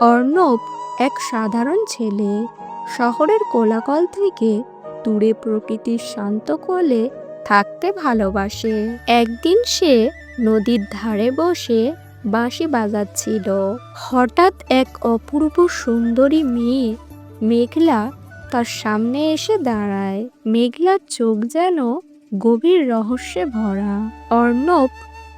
অর্ণব এক সাধারণ ছেলে শহরের কোলাকল থেকে দূরে প্রকৃতির শান্ত কোলে থাকতে ভালোবাসে। একদিন সে নদীর ধারে বসে বাঁশি বাজাচ্ছিল। হঠাৎ এক অপূর্ব সুন্দরী মেয়ে, মেঘলা, তার সামনে এসে দাঁড়ায়। মেঘলার চোখ যেন গভীর রহস্যে ভরা। অর্ণব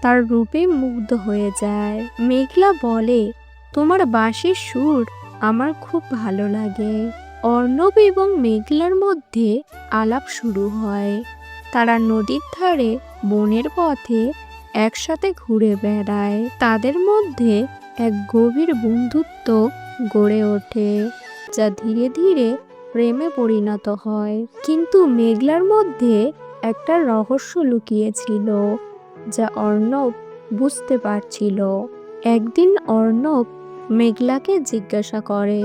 তার রূপে মুগ্ধ হয়ে যায়। মেঘলা বলে তোমার বাঁশির সুর আমার খুব ভালো লাগে। অর্ণব এবং মেঘলার মধ্যে আলাপ শুরু হয়। তারা নদীর ধারে বনের পথে একসাথে ঘুরে বেড়ায়। তাদের মধ্যে এক গভীর বন্ধুত্ব গড়ে ওঠে, যা ধীরে ধীরে প্রেমে পরিণত হয়। কিন্তু মেঘলার মধ্যে একটা রহস্য লুকিয়েছিল, যা অর্ণব বুঝতে পারছিল। একদিন অর্ণব মেঘলাকে জিজ্ঞাসা করে,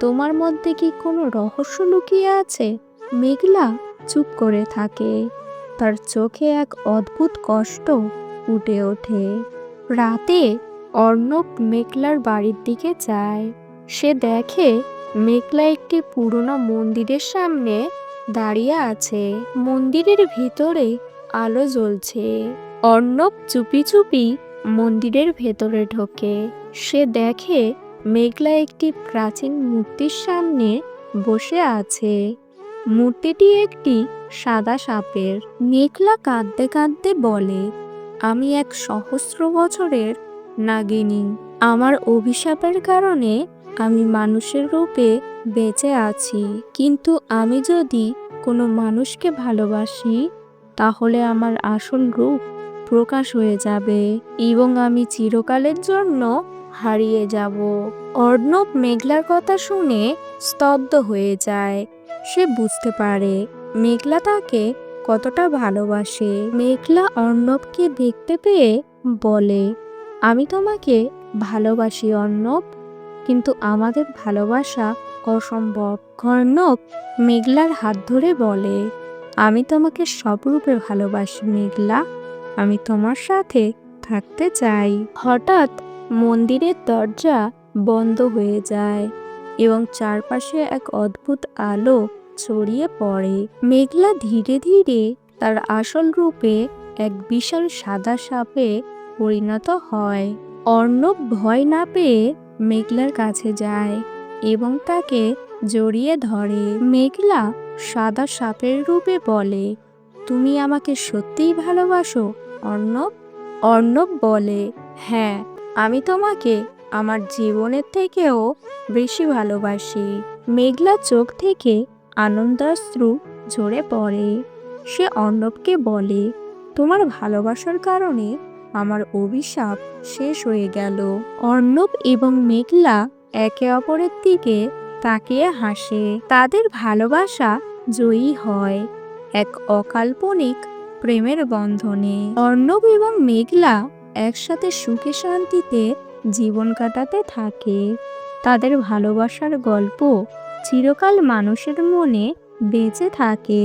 তোমার মধ্যে কি কোনো রহস্য লুকিয়ে আছে? মেঘলা চুপ করে থাকে। তার চোখে এক অদ্ভুত কষ্ট ফুটে ওঠে। রাতে অর্ণব মেঘলার বাড়ির দিকে যায়। সে দেখে মেঘলা একটি পুরনো মন্দিরের সামনে দাঁড়িয়ে আছে। মন্দিরের ভিতরে আলো জ্বলছে। অর্ণব চুপি চুপি মন্দিরের ভেতরে ঢোকে। সে দেখে মেঘলা একটি প্রাচীন মূর্তির সামনে বসে আছে। মূর্তিটি একটি সাদা সাপের। মেঘলা কাঁদতে কাঁদতে বলে, আমি এক সহস্র বছরের নাগিনী। আমার অভিশাপের কারণে আমি মানুষের রূপে বেঁচে আছি। কিন্তু আমি যদি কোনো মানুষকে ভালোবাসি, তাহলে আমার আসল রূপ প্রকাশ হয়ে যাবে এবং আমি চিরকালের জন্য হারিয়ে যাব। অর্ণব মেঘলার কথা শুনে স্তব্ধ হয়ে যায়। সে বুঝতে পারে, মেঘলা তাকে কতটা ভালোবাসে। মেঘলা অর্ণবকে দেখতে পেয়ে বলে, আমি তোমাকে ভালোবাসি অর্ণব, কিন্তু আমাদের ভালোবাসা অসম্ভব। অর্ণব মেঘলার হাত ধরে বলে, আমি তোমাকে সবরূপে ভালোবাসি মেঘলা। আমি তোমার সাথে থাকতে চাই। হঠাৎ মন্দিরের দরজা বন্ধ হয়ে যায় এবং চারপাশে এক অদ্ভুত আলো ছড়িয়ে পড়ে। মেঘলা ধীরে ধীরে তার আসল রূপে এক বিশাল সাদা সাপে পরিণত হয়। অর্ণব ভয় না পেয়ে মেঘলার কাছে যায় এবং তাকে জড়িয়ে ধরে। মেঘলা সাদা সাপের রূপে বলে, তুমি আমাকে সত্যিই ভালোবাসো, অর্ণব? অর্ণব বলে হ্যাঁ আমি তোমাকে আমার জীবনের থেকেও বেশি ভালোবাসি। মেঘলা চোখ থেকে আনন্দাশ্রু ঝরে পড়ে। সে অর্ণবকে বলে, তোমার ভালোবাসার কারণে আমার অভিশাপ শেষ হয়ে গেল। অর্ণব এবং মেঘলা একে অপরের দিকে তাকিয়ে হাসে। তাদের ভালোবাসা জয়ী হয় এক অকাল্পনিক প্রেমের বন্ধনে। অর্ণব এবং মেঘলা একসাথে সুখে শান্তিতে জীবন কাটাতে থাকে। তাদের ভালোবাসার গল্প চিরকাল মানুষের মনে বেঁচে থাকে।